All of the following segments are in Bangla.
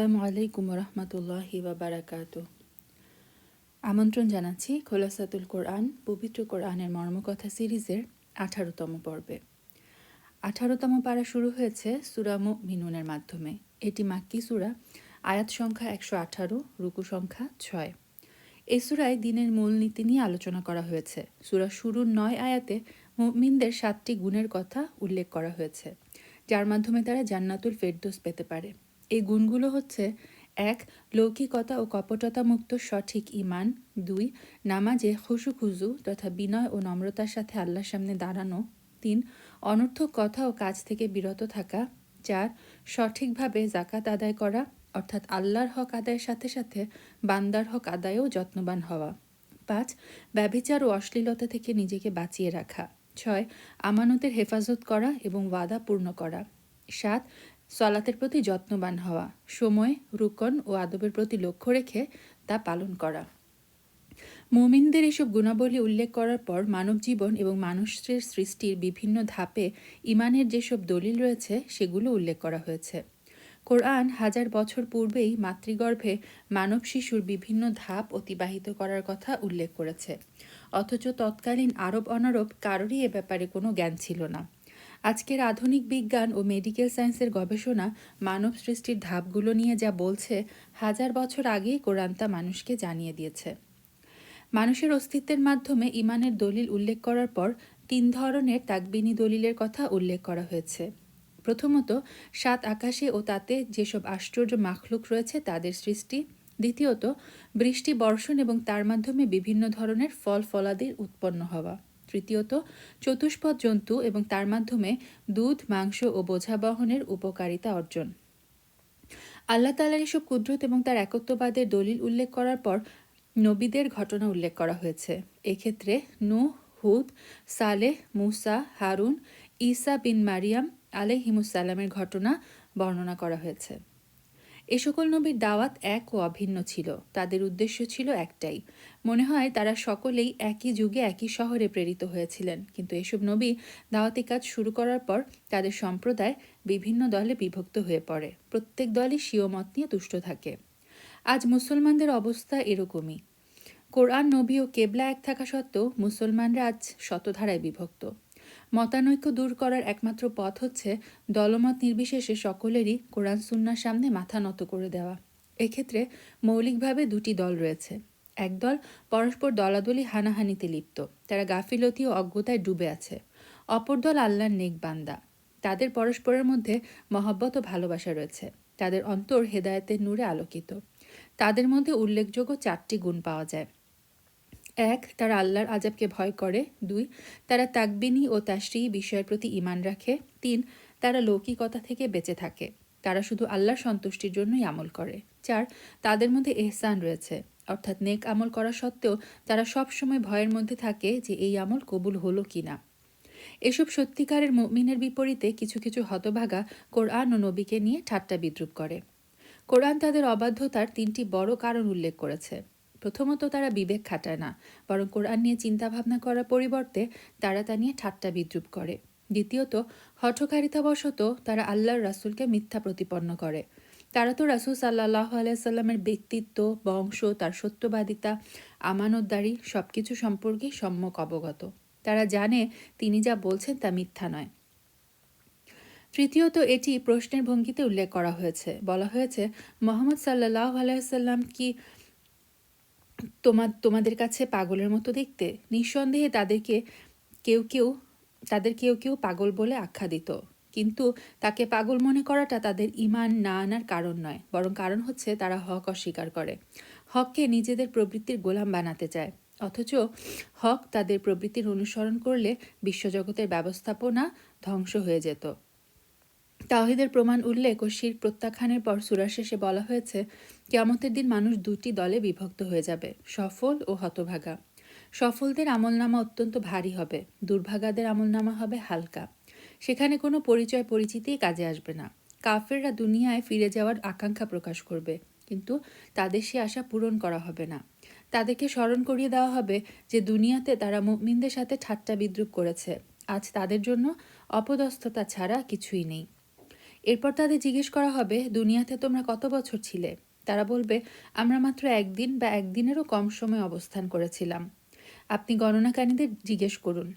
আসসালামু আলাইকুম রহমতুল্লাহি বারাকাত আমন্ত্রণ জানাচ্ছি খোলাসাতুল কোরআন, পবিত্র কোরআনের মর্মকথা সিরিজের আঠারোতম পর্বে। আঠারোতম পাড়া শুরু হয়েছে সুরামু মিনুনের মাধ্যমে। এটি মাক্কি সুরা, আয়াত সংখ্যা একশো আঠারো, রুকু সংখ্যা ছয়। এই সুরায় দিনের মূলনীতি নিয়ে আলোচনা করা হয়েছে। সুরা শুরুর নয় আয়াতে মুমিনদের সাতটি গুণের কথা উল্লেখ করা হয়েছে, যার মাধ্যমে তারা জান্নাতুল ফেরদোস পেতে পারে। এই গুণগুলো হচ্ছে, এক, লৌকিকতা ও কপটতা মুক্ত সঠিক ইমান দুই, নামাজে খুশু খুজু তথা বিনয় ও নম্রতার সাথে আল্লাহর সামনে দাঁড়ানো, তিন, অনর্থক কথা ও কাজ থেকে বিরত থাকা, চার, সঠিকভাবে জাকাত আদায় করা, অর্থাৎ আল্লাহর হক আদায়ের সাথে সাথে বান্দার হক আদায়েও যত্নবান হওয়া, পাঁচ, ব্যভিচার ও অশ্লীলতা থেকে নিজেকে বাঁচিয়ে রাখা, ছয়, আমানতের হেফাজত করা এবং ওয়াদা পূর্ণ করা, সাত সলাতের প্রতি যত্নবান হওয়া, সময়, রুকন ও আদবের প্রতি লক্ষ্য রেখে তা পালন করা। মুমিনদের এসব গুণাবলী উল্লেখ করার পর মানব জীবন এবং মানুষের সৃষ্টির বিভিন্ন ধাপে ইমানের যেসব দলিল রয়েছে, সেগুলো উল্লেখ করা হয়েছে। কোরআন হাজার বছর পূর্বেই মাতৃগর্ভে মানব শিশুর বিভিন্ন ধাপ অতিবাহিত করার কথা উল্লেখ করেছে। অথচ তৎকালীন আরব অনারব কারোরই এ ব্যাপারে কোনো জ্ঞান ছিল না। আজকের আধুনিক বিজ্ঞান ও মেডিকেল সায়েন্সের গবেষণা মানব সৃষ্টির ধাপগুলো নিয়ে যা বলছে, হাজার বছর আগেই কোরআন তা মানুষকে জানিয়ে দিয়েছে। মানুষের অস্তিত্বের মাধ্যমে ইমানের দলিল উল্লেখ করার পর তিন ধরনের তাকবিনী দলিলের কথা উল্লেখ করা হয়েছে। প্রথমত, সাত আকাশে ও তাতে যেসব আশ্চর্য মাখলুক রয়েছে তাদের সৃষ্টি। দ্বিতীয়ত, বৃষ্টি বর্ষণ এবং তার মাধ্যমে বিভিন্ন ধরনের ফল ফলাদির উৎপন্ন হওয়া। তৃতীয়ত, চতুষ্পদ জন্তু এবং তার মাধ্যমে দুধ, মাংস ও বোঝা বহনের উপকারিতা অর্জন। আল্লাহ তালার এসব কুদরত এবং তার একত্ববাদের দলিল উল্লেখ করার পর নবীদের ঘটনা উল্লেখ করা হয়েছে। এক্ষেত্রে নু হুদ, সালেহ, মুসা, হারুন, ঈসা বিন মারিয়াম আলহিমুসাল্লামের ঘটনা বর্ণনা করা হয়েছে। এ সকল নবীর দাওয়াত এক ও অভিন্ন ছিল। তাদের উদ্দেশ্য ছিল একটাই। মনে হয় তারা সকলেই একই যুগে একই শহরে প্রেরিত হয়েছিলেন। কিন্তু এসব নবী দাওয়াতি কাজ শুরু করার পর তাদের সম্প্রদায় বিভিন্ন দলে বিভক্ত হয়ে পড়ে। প্রত্যেক দলই স্বীয় মত নিয়ে তুষ্ট থাকে। আজ মুসলমানদের অবস্থা এরকমই। কোরআন, নবী ও কেবলা এক থাকা সত্ত্বেও মুসলমানরা আজ শতধারায় বিভক্ত। মতানৈক্য দূর করার একমাত্র পথ হচ্ছে দলমত নির্বিশেষে সকলেরই কোরআন সুন্নার সামনে মাথা নত করে দেওয়া। এক্ষেত্রে মৌলিকভাবে দুটি দল রয়েছে। একদল পরস্পর দলাদলি হানাহানিতে লিপ্ত, তারা গাফিলতি ও অজ্ঞতায় ডুবে আছে। অপর দল আল্লাহর নেক বান্দা, তাদের পরস্পরের মধ্যে মহব্বত ও ভালোবাসা রয়েছে, তাদের অন্তর হেদায়তের নূরে আলোকিত। তাদের মধ্যে উল্লেখযোগ্য চারটি গুণ পাওয়া যায়। এক, তারা আল্লাহর আজাবকে ভয় করে। দুই, তারা তাকবিনী ও তাশ্রী বিষয়ের প্রতি ইমান রাখে। তিন, তারা লৌকিকতা থেকে বেঁচে থাকে। তারা শুধু আল্লাহর সন্তুষ্টির জন্যই আমল করে। চার, তাদের মধ্যে এহসান রয়েছে। অর্থাৎ নেক আমল করা সত্ত্বেও তারা সব সময় ভয়ের মধ্যে থাকে যে এই আমল কবুল হলো কি না এসব সত্যিকারের মুমিনের বিপরীতে কিছু কিছু হতভাগা কোরআন ও নবীকে নিয়ে ঠাট্টা বিদ্রুপ করে। কোরআন তাদের অবাধ্যতার তিনটি বড় কারণ উল্লেখ করেছে। প্রথমত তারা বিবেক খাটায় না, বরং কোরআন নিয়ে চিন্তাভাবনা করার পরিবর্তে তারা তা নিয়ে ঠাট্টা বিদ্রুপ করে। দ্বিতীয়ত, হঠকারিতাবশত তারা আল্লাহর রাসুলকে মিথ্যা প্রতিপন্ন করে। তারা তো রাসুল সাল্লাহ আলাইসাল্লামের ব্যক্তিত্ব, বংশ, তার সত্যবাদিতা, আমানতদারি সব কিছু সম্পর্কে সম্যক অবগত। তারা জানে তিনি যা বলছেন তা মিথ্যা নয়। তৃতীয়ত, এটি প্রশ্নের ভঙ্গিতে উল্লেখ করা হয়েছে। বলা হয়েছে, মোহাম্মদ সাল্লাহ আলাইসাল্লাম কি তোমার তোমাদের কাছে পাগলের মতো দেখতে? নিঃসন্দেহে তাদেরকে কেউ কেউ, তাদের কেউ কেউ পাগল বলে আখ্যা দিত। কিন্তু তাকে পাগল মনে করাটা তাদের ইমান না আনার কারণ নয়, বরং কারণ হচ্ছে তারা হক অস্বীকার করে। হককে নিজেদের প্রবৃত্তির গোলাম বানাতে চায়। অথচ হক তাদের প্রবৃত্তির অনুসরণ করলে বিশ্বজগতের ব্যবস্থাপনা ধ্বংস হয়ে যেত। তাহিদের প্রমাণ উল্লেখ ও শির প্রত্যাখ্যানের পর সুরার শেষে বলা হয়েছে কেমতের দিন মানুষ দুটি দলে বিভক্ত হয়ে যাবে, সফল ও হতভাগা। সফলদের আমলনামা অত্যন্ত ভারী হবে, দুর্ভাগাদের আমলনামা হবে হালকা। সেখানে কোনো পরিচয় পরিচিতি কাজে আসবে না। কাফেররা দুনিয়ায় ফিরে যাওয়ার আকাঙ্ক্ষা প্রকাশ করবে, কিন্তু তাদের সে আশা পূরণ করা হবে না। তাদেরকে স্মরণ করিয়ে দেওয়া হবে যে দুনিয়াতে তারা মুমিনদের সাথে ঠাট্টা বিদ্রুপ করেছে। আজ তাদের জন্য অপদস্থতা ছাড়া কিছুই নেই। এরপর তাদের জিজ্ঞেস করা হবে, দুনিয়াতে তোমরা কত বছর ছিলে? তারা বলবে, আমরা মাত্র একদিন বা একদিনেরও কম সময় অবস্থান করেছিলাম। আপনি গণনাকারীদের জিজ্ঞেস করুন।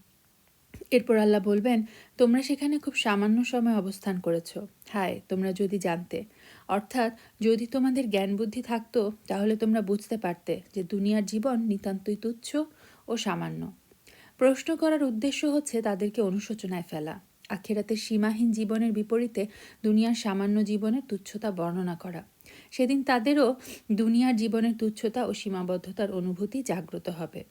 এরপর আল্লাহ বলবেন, তোমরা সেখানে খুব সামান্য সময় অবস্থান করেছ। হায়, তোমরা যদি জানতে। অর্থাৎ, যদি তোমাদের জ্ঞান বুদ্ধি থাকতো, তাহলে তোমরা বুঝতে পারতে যে দুনিয়ার জীবন নিতান্তই তুচ্ছ ও সামান্য। প্রশ্ন করার উদ্দেশ্য হচ্ছে তাদেরকে অনুশোচনায় ফেলা। আখেরাতের সীমাহীন জীবনের বিপরীতে দুনিয়ার সামান্য জীবনের তুচ্ছতা বর্ণনা করা। সেদিন তাদেরও দুনিয়ার জীবনের তুচ্ছতা ও সীমাবদ্ধতার অনুভূতি জাগ্রত হবে।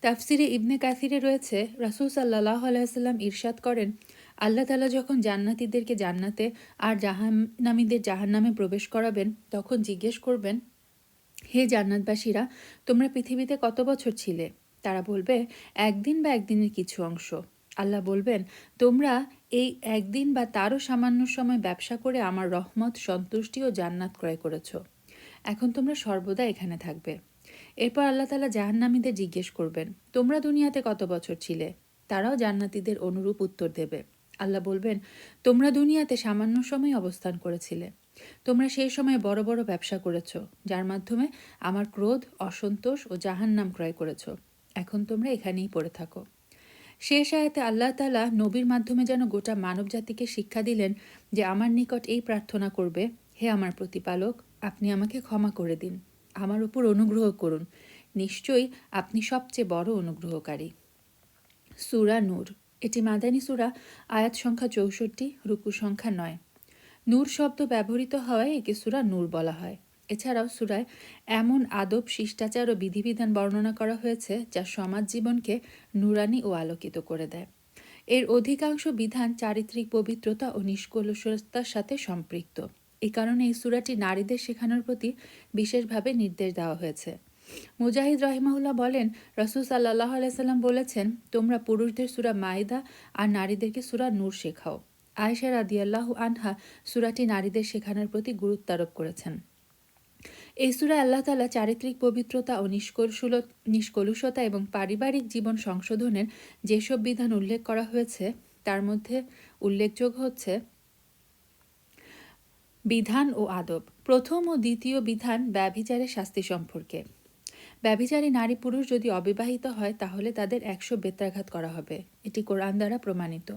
তাফসিরে ইবনে কাসিরে রয়েছে, রাসুল সাল্লাহ আলাইসাল্লাম ইরশাদ করেন, আল্লাহ তালা যখন জান্নাতিদেরকে জান্নাতে আর জাহান্নামীদের জাহান্নামে প্রবেশ করাবেন, তখন জিজ্ঞেস করবেন, হে জান্নাতবাসীরা, তোমরা পৃথিবীতে কত বছর ছিলে? তারা বলবে, একদিন বা একদিনের কিছু অংশ। আল্লাহ বলবেন, তোমরা এই একদিন বা তারও সামান্য সময় ব্যবসা করে আমার রহমত, সন্তুষ্টি ও জান্নাত ক্রয় করেছ। এখন তোমরা সর্বদা এখানে থাকবে। এরপর আল্লাহ তালা জাহান্নামীদের জিজ্ঞেস করবেন, তোমরা দুনিয়াতে কত বছর ছিলে? তারাও জান্নাতিদের অনুরূপ উত্তর দেবে। আল্লাহ বলবেন, তোমরা দুনিয়াতে সামান্য সময় অবস্থান করেছিলে। তোমরা সেই সময় বড় বড় ব্যবসা করেছ, যার মাধ্যমে আমার ক্রোধ, অসন্তোষ ও জাহান্নাম ক্রয় করেছ। এখন তোমরা এখানেই পড়ে থাকো। শেষ আয়াতে আল্লাহ তালা নবীর মাধ্যমে যেন গোটা মানব জাতিকে শিক্ষা দিলেন যে আমার নিকট এই প্রার্থনা করবে, হে আমার প্রতিপালক, আপনি আমাকে ক্ষমা করে দিন। আমার উপর অনুগ্রহ করুন। নিশ্চয়ই আপনি সবচেয়ে বড় অনুগ্রহকারী। সুরা নূর। এটি মাদানী সুরা, আয়াত সংখ্যা চৌষট্টি, রুকু সংখ্যা নয়। নূর শব্দ ব্যবহৃত হওয়ায় একে সুরা নূর বলা হয়। এছাড়াও সুরায় এমন আদব, শিষ্টাচার ও বিধিবিধান বর্ণনা করা হয়েছে যা সমাজ জীবনকে নুরানি ও আলোকিত করে দেয়। এর অধিকাংশ বিধান চারিত্রিক পবিত্রতা ও নিষ্কলুষতার সাথে সম্পৃক্ত। এই কারণে এই সুরাটি নারীদের শেখানোর প্রতি বিশেষভাবে নির্দেশ দেওয়া হয়েছে। মুজাহিদ রহিমাহুল্লাহ বলেন, রসুল সাল্লাহ আলাইসাল্লাম বলেছেন, তোমরা পুরুষদের সুরা মাইদা আর নারীদেরকে সুরা নূর শেখাও। আয়সা রাদিয়াল্লাহু আনহা সুরাটি নারীদের শেখানোর প্রতি গুরুত্ব আরোপ করেছেন। এই সুরা আল্লাহ তালা চারিত্রিক পবিত্রতা ও নিষ্কলুল নিষ্কলুষতা এবং পারিবারিক জীবন সংশোধনের যেসব বিধান উল্লেখ করা হয়েছে, তার মধ্যে উল্লেখযোগ্য হচ্ছে বিধান ও আদব। প্রথম ও দ্বিতীয় বিধান ব্যভিচারের শাস্তি সম্পর্কে। ব্যভিচারী নারী পুরুষ যদি অবিবাহিত হয়, তাহলে তাদের একশো বেত্রাঘাত করা হবে। এটি কোরআন দ্বারা প্রমাণিত।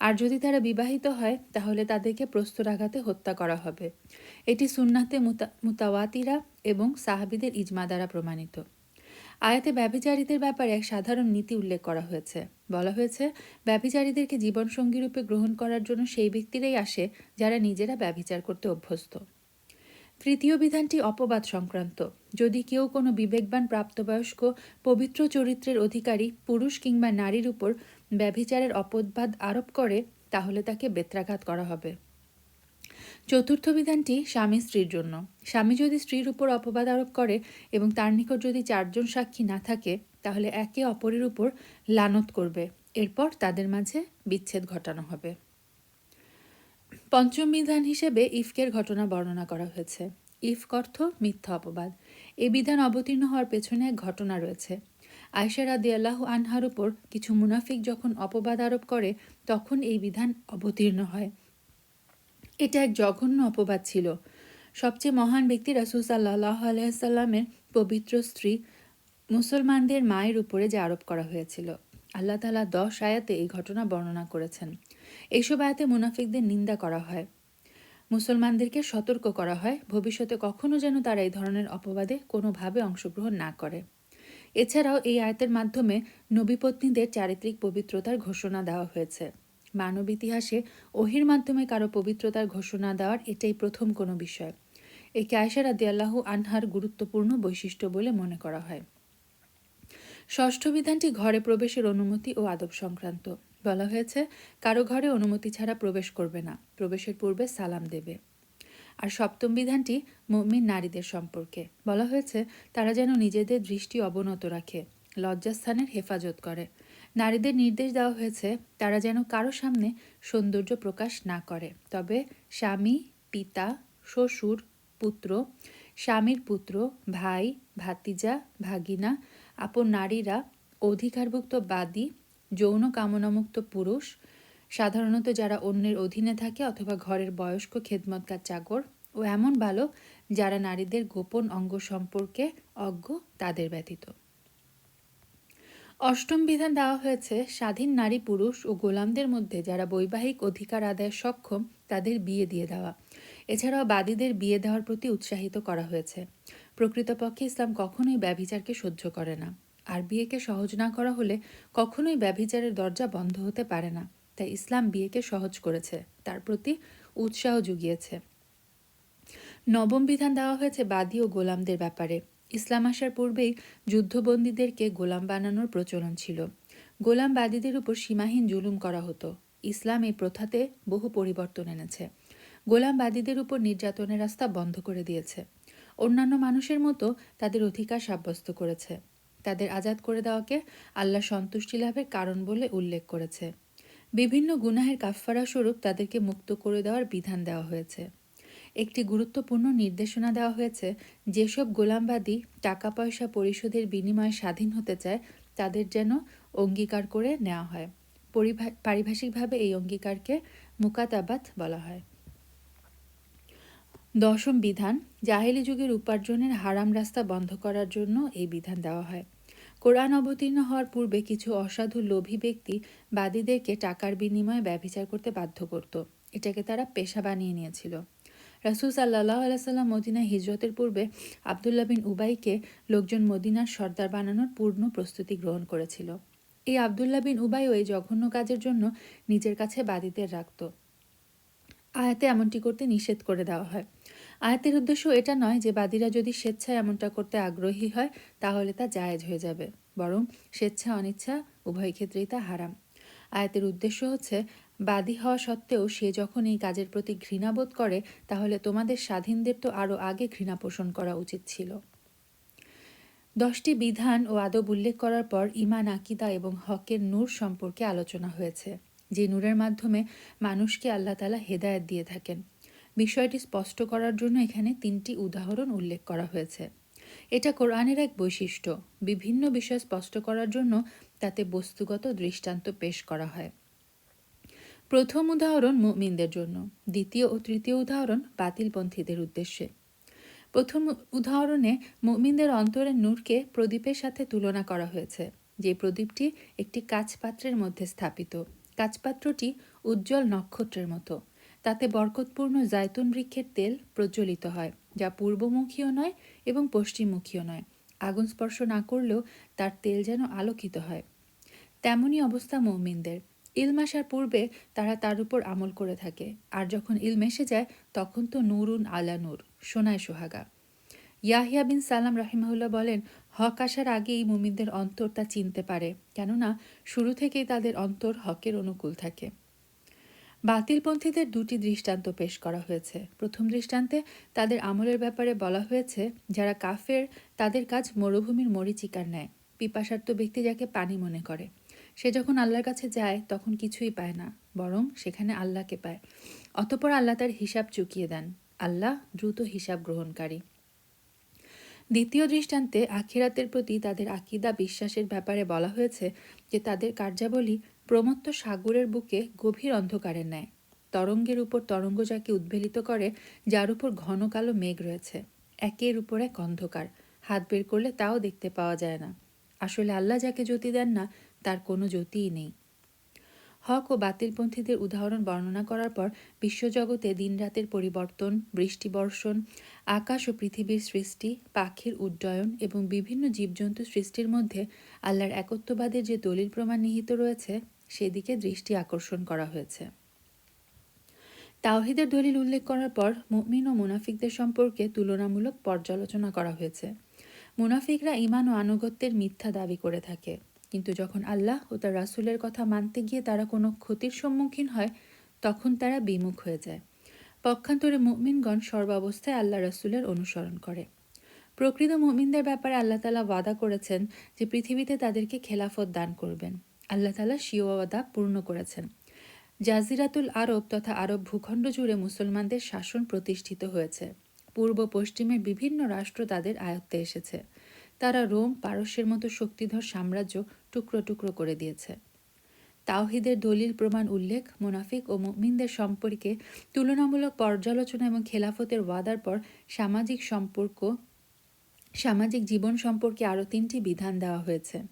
আর যদি তারা বিবাহিত হয়, তাহলে তাদেরকে প্রস্তরাঘাতে হত্যা করা হবে। এটি সুন্নাতে মুতাওয়াতিরা এবং সাহাবিদের ইজমা দ্বারা প্রমাণিত। আয়াতে ব্যভিচারীদের ব্যাপারে এক সাধারণ নীতি উল্লেখ করা হয়েছে। বলা হয়েছে, ব্যভিচারীদেরকে জীবনসঙ্গী রূপে গ্রহণ করার জন্য সেই ব্যক্তিরাই আসে যারা নিজেরা ব্যভিচার করতে অভ্যস্ত। তৃতীয় বিধানটি অপবাদ সংক্রান্ত। যদি কেউ কোনো বিবেকবান প্রাপ্তবয়স্ক পবিত্র চরিত্রের অধিকারী, পুরুষ কিংবা নারীর উপর ব্যভিচারের অপবাদ আরোপ করে, তাহলে তাকে বেত্রাঘাত করা হবে। চতুর্থ বিধানটি স্বামী স্ত্রীর জন্য। স্বামী যদি স্ত্রীর উপর অপবাদ আরোপ করে এবং তার নিকট যদি চারজন সাক্ষী না থাকে, তাহলে একে অপরের উপর লানত করবে। এরপর তাদের মাঝে বিচ্ছেদ ঘটানো হবে। পঞ্চম বিধান হিসেবে ইফকের ঘটনা বর্ণনা করা হয়েছে। ইফক অর্থ মিথ্যা অপবাদ। এই বিধান অবতীর্ণ হওয়ার পেছনে এক ঘটনা রয়েছে। আয়সা রাদি আল্লাহ আনহার উপর কিছু মুনাফিক যখন অপবাদ আরোপ করে, তখন এই বিধান অবতীর্ণ হয়। এটা এক জঘন্য অপবাদ ছিল। সবচেয়ে মহান ব্যক্তি রাসুল সাল্লাহ আলাইসাল্লামের পবিত্র স্ত্রী মুসলমানদের মায়ের উপরে যে আরোপ করা হয়েছিল। আল্লাহ তালা দশ আয়াতে এই ঘটনা বর্ণনা করেছেন। এইসব আয়াতে মুনাফিকদের নিন্দা করা হয়। মুসলমানদেরকে সতর্ক করা হয়। ভবিষ্যতে কখনো যেন তারা এই ধরনের অপবাদে কোনোভাবে অংশগ্রহণ না করে। এছাড়াও এই আয়তের মাধ্যমে নবীপত্নীদের চারিত্রিক পবিত্রতার ঘোষণা দেওয়া হয়েছে। মানব ইতিহাসে ওহির মাধ্যমে কারও পবিত্রতার ঘোষণা দেওয়ার এটাই প্রথম কোনো বিষয়। একে আয়সা রাদি আল্লাহ আনহার গুরুত্বপূর্ণ বৈশিষ্ট্য বলে মনে করা হয়। ষষ্ঠ বিধানটি ঘরে প্রবেশের অনুমতি ও আদব সংক্রান্ত। বলা হয়েছে, কারও ঘরে অনুমতি ছাড়া প্রবেশ করবে না, প্রবেশের পূর্বে সালাম দেবে। আর সপ্তম বিধানটি মমিন নারীদের সম্পর্কে। বলা হয়েছে, তারা যেন নিজেদের দৃষ্টি অবনত রাখে, লজ্জাস্থানের হেফাজত করে। নারীদের নির্দেশ দেওয়া হয়েছে, তারা যেন কারও সামনে সৌন্দর্য প্রকাশ না করে। তবে স্বামী, পিতা, শ্বশুর, পুত্র, স্বামীর পুত্র, ভাই, ভাতিজা, ভাগিনা আপন নারীরা অধিকারভুক্ত বাদী, যৌন কামনামুক্ত পুরুষ, সাধারণত যারা অন্যের অধীনে থাকে অথবা ঘরের বয়স্ক খেদমতগার চাকর ও এমন বালক যারা নারীদের গোপন অঙ্গ সম্পর্কে অজ্ঞ, তাদের ব্যতীত। অষ্টম বিধান দেওয়া হয়েছে, স্বাধীন নারী পুরুষ ও গোলামদের মধ্যে যারা বৈবাহিক অধিকার আদায়ে সক্ষম, তাদের বিয়ে দিয়ে দেওয়া। এছাড়াও বাদীদের বিয়ে দেওয়ার প্রতি উৎসাহিত করা হয়েছে। প্রকৃতপক্ষে ইসলাম কখনোই ব্যভিচারকে সহ্য করে না। আর বিয়েকে সহজ না করা হলে কখনোই ব্যভিচারের দরজা বন্ধ হতে পারে না। তাই ইসলাম বিয়েকে সহজ করেছে, তার প্রতি উৎসাহ জুগিয়েছে। নবম বিধান দেওয়া হয়েছে বাদী ও গোলামদের ব্যাপারে। ইসলাম আসার পূর্বেই যুদ্ধবন্দীদেরকে গোলাম বানানোর প্রচলন ছিল। গোলাম বাদীদের উপর সীমাহীন জুলুম করা হতো। ইসলাম এই প্রথাতে বহু পরিবর্তন এনেছে। গোলাম বাদীদের উপর নির্যাতনের রাস্তা বন্ধ করে দিয়েছে। অন্যান্য মানুষের মতো তাদের অধিকার সাব্যস্ত করেছে। তাদের আজাদ করে দেওয়াকে আল্লাহ সন্তুষ্টি লাভের কারণ বলে উল্লেখ করেছে। বিভিন্ন গুনাহের কাফফারা স্বরূপ তাদেরকে মুক্ত করে দেওয়ার বিধান দেওয়া হয়েছে। একটি গুরুত্বপূর্ণ নির্দেশনা দেওয়া হয়েছে, যেসব গোলামবাদী টাকা পয়সা পরিশোধের বিনিময়ে স্বাধীন হতে চায়, তাদের যেন অঙ্গীকার করে নেওয়া হয়। পারিভাষিকভাবে এই অঙ্গীকারকে মুকাতাবাত বলা হয়। দশম বিধান, জাহেলি যুগের উপার্জনের হারাম রাস্তা বন্ধ করার জন্য এই বিধান দেওয়া হয়। কোরআন অবতীর্ণ হওয়ার পূর্বে কিছু অসাধু লোভী ব্যক্তি বাদীদেরকে টাকার বিনিময়ে ব্যভিচার করতে বাধ্য করত। এটাকে তারা পেশা বানিয়ে নিয়েছিল। রাসুল সাল্লাহ আলাইসাল্লাম মদিনায় হিজরতের পূর্বে আবদুল্লা বিন উবাইকে লোকজন মদিনার সর্দার বানানোর পূর্ণ প্রস্তুতি গ্রহণ করেছিল। এই আবদুল্লা বিন উবাইও এই জঘন্য কাজের জন্য নিজের কাছে বাদীদের রাখত। আয়াতে এমনটি করতে নিষেধ করে দেওয়া হয়। আয়াতের উদ্দেশ্য এটা নয় যে বাদীরা যদি স্বেচ্ছায় এমনটা করতে আগ্রহী হয়, তাহলে তা জায়েজ হয়ে যাবে, বরং স্বেচ্ছা, অনিচ্ছা, উভয় ক্ষেত্রেই তা হারাম। আয়াতের উদ্দেশ্য হচ্ছে, বাদী হওয়া সত্ত্বেও সে যখন এই কাজের প্রতি ঘৃণাবোধ করে, তাহলে তোমাদের স্বাধীনদের তো আরও আগে ঘৃণা পোষণ করা উচিত ছিল। দশটি বিধান ও আদব উল্লেখ করার পর ইমান আকিদা এবং হকের নূর সম্পর্কে আলোচনা হয়েছে। যে নূরের মাধ্যমে মানুষকে আল্লাহ তালা হেদায়ত দিয়ে থাকেন। বিষয়টি স্পষ্ট করার জন্য এখানে তিনটি উদাহরণ উল্লেখ করা হয়েছে। এটা কোরআনের এক বৈশিষ্ট্য। বিভিন্ন বিষয় স্পষ্ট করার জন্য তাতে বস্তুগত দৃষ্টান্ত পেশ করা হয়। প্রথম উদাহরণ মুমিনদের জন্য। দ্বিতীয় ও তৃতীয় উদাহরণ বাতিলপন্থীদের উদ্দেশ্যে। প্রথম উদাহরণে মুমিনদের অন্তরের নূরকে প্রদীপের সাথে তুলনা করা হয়েছে। যে প্রদীপটি একটি কাচপাত্রের মধ্যে স্থাপিত। কাচপাত্রটি উজ্জ্বল নক্ষত্রের মতো। তাতে বরকতপূর্ণ জায়তুন বৃক্ষের তেল প্রজ্বলিত হয়, যা পূর্বমুখীও নয় এবং পশ্চিমমুখীও নয়। আগুন স্পর্শ না করলেও তার তেল যেন আলোকিত হয়। তেমনই অবস্থা মৌমিনদের। ইলম আসার পূর্বে তারা তার উপর আমল করে থাকে, আর যখন ইলম এসে যায়, তখন তো নুরুন আলা নূর, সোনায় সোহাগা। ইয়াহিয়া বিন সালাম রাহিমাহুল্লাহ বলেন, হক আসার আগেই মুমিনদের অন্তর তা চিনতে পারে, কেননা শুরু থেকেই তাদের অন্তর হকের অনুকূল থাকে। বাতিলপন্থীদের দুটি দৃষ্টান্ত পেশ করা হয়েছে। প্রথম দৃষ্টান্তে তাদের আমলের ব্যাপারে বলা হয়েছে, যারা কাফের, তাদের কাজ মরুভূমির মরিচিকার নেয় পিপাসার্থ ব্যক্তি যাকে পানি মনে করে। সে যখন আল্লাহর কাছে যায়, তখন কিছুই পায় না, বরং সেখানে আল্লাহকে পায়। অতপর আল্লাহ তার হিসাব চুকিয়ে দেন। আল্লাহ দ্রুত হিসাব গ্রহণকারী। দ্বিতীয় দৃষ্টান্তে আখিরাতের প্রতি তাদের আকিদা বিশ্বাসের ব্যাপারে বলা হয়েছে যে তাদের কার্যাবলী প্রমত্ত সাগরের বুকে গভীর অন্ধকারের ন্যায়। তরঙ্গের উপর তরঙ্গ যাকে উদ্বেলিত করে, যার উপর ঘন কালো মেঘ রয়েছে। একের উপর এক অন্ধকার। হাত বের করলে তাও দেখতে পাওয়া যায় না। আসলে আল্লাহ যাকে জ্যোতি দেন না, তার কোনো জ্যোতিই নেই। হক ও বাতিলপন্থীদের উদাহরণ বর্ণনা করার পর বিশ্বজগতে দিনরাতের পরিবর্তন বৃষ্টি বর্ষণ আকাশ ও পৃথিবীর সৃষ্টি, পাখির উড্ডয়ন এবং বিভিন্ন জীবজন্তু সৃষ্টির মধ্যে আল্লাহর একত্ববাদের যে দলিল প্রমাণ নিহিত রয়েছে, সেদিকে দৃষ্টি আকর্ষণ করা হয়েছে। তাওহিদের দলিল উল্লেখ করার পর মুমিন ও মুনাফিকদের সম্পর্কে তুলনামূলক পর্যালোচনা করা হয়েছে। মুনাফিকরা ইমান ও আনুগত্যের মিথ্যা দাবি করে থাকে। কিন্তু যখন আল্লাহ ও তার রাসুলের কথা মানতে গিয়ে তারা কোনো ক্ষতির সম্মুখীন হয়, তখন তারা বিমুখ হয়ে যায়। পক্ষান্তরে মুমিনগণ সর্বাবস্থায় আল্লাহ রাসুলের অনুসরণ করে। প্রকৃত মুমিনদের ব্যাপারে আল্লাহ তালা ওয়াদা করেছেন যে পৃথিবীতে তাদেরকে খেলাফত দান করবেন। আল্লাহ তালা শিও ওয়াদা পূর্ণ করেছেন। জাজিরাতুল আরব তথা আরব ভূখণ্ড জুড়ে মুসলমানদের শাসন প্রতিষ্ঠিত হয়েছে। পূর্ব পশ্চিমের বিভিন্ন রাষ্ট্র তাদের আয়ত্তে এসেছে। তারা রোম, পারস্যের মতো শক্তিধর সাম্রাজ্য টুকরো টুকরো করে দিয়েছে। তাওহিদের দলিল, প্রমাণ, উল্লেখ, মুনাফিক ও মুমিনদের সম্পর্কে তুলনামূলক পর্যালোচনা এবং খেলাফতের ওয়াদার পর সামাজিক সম্পর্ক, সামাজিক জীবন সম্পর্কে আরও তিনটি বিধান দেওয়া হয়েছে।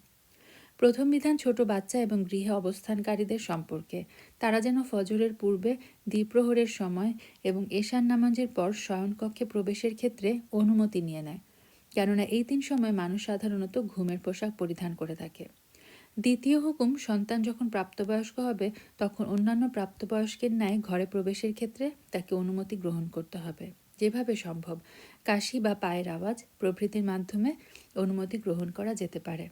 প্রথম বিধান, ছোট বাচ্চা এবং গৃহে অবস্থানকারীদের সম্পর্কে। তারা যেন ফজরের পূর্বে দ্বিপ্রহরের সময় এবং এশান নামাজের পর শয়নকক্ষে প্রবেশের ক্ষেত্রে অনুমতি নিয়ে নেয়। কেননা এই তিন সময় মানুষ সাধারণত ঘুমের পোশাক পরিধান করে থাকে। দ্বিতীয় হুকুম, সন্তান যখন প্রাপ্তবয়স্ক হবে, তখন অন্যান্য প্রাপ্তবয়স্কের ন্যায় ঘরে প্রবেশের ক্ষেত্রে তাকে অনুমতি গ্রহণ করতে হবে। যেভাবে সম্ভব। কাশি বা পায়ের আওয়াজ প্রভৃতির মাধ্যমে অনুমতি গ্রহণ করা যেতে পারে।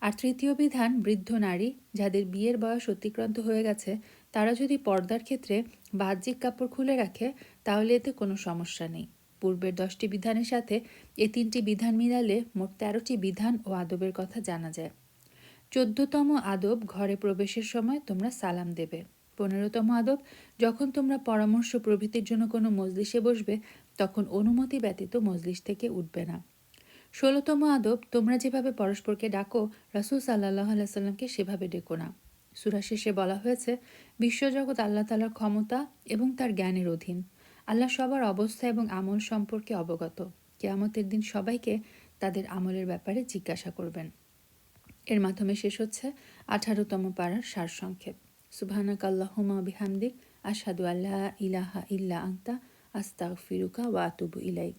আর তৃতীয় বিধান, বৃদ্ধ নারী যাদের বিয়ের বয়স অতিক্রান্ত হয়ে গেছে, তারা যদি পর্দার ক্ষেত্রে বাহ্যিক কাপড় খুলে রাখে, তাহলে এতে কোনো সমস্যা নেই। পূর্বের দশটি বিধানের সাথে এই তিনটি বিধান মিলালে মোট তেরোটি বিধান ও আদবের কথা জানা যায়। চোদ্দতম আদব, ঘরে প্রবেশের সময় তোমরা সালাম দেবে। পনেরোতম আদব, যখন তোমরা পরামর্শ প্রভৃতির জন্য কোনো মজলিসে বসবে, তখন অনুমতি ব্যতীত মজলিস থেকে উঠবে না। ষোলোতম আদব, তোমরা যেভাবে পরস্পরকে ডাকো, রাসুল সাল্লাহ আলাইসাল্লামকে সেভাবে ডেকো না। সুরা শেষে বলা হয়েছে, বিশ্বজগৎ আল্লাহ তালার ক্ষমতা এবং তার জ্ঞানের অধীন। আল্লাহ সবার অবস্থা এবং আমল সম্পর্কে অবগত। কেয়ামতের দিন সবাইকে তাদের আমলের ব্যাপারে জিজ্ঞাসা করবেন। এর মাধ্যমে শেষ হচ্ছে আঠারোতম পাড়ার সারসংক্ষেপ। সুবহানাক আল্লাহুমা বিহামদিক আসাদু আল্লাহ ইলাহা ইল্লা আস্তাক আস্তাগফিরুকা ওয়া আতুবু ইলাইক।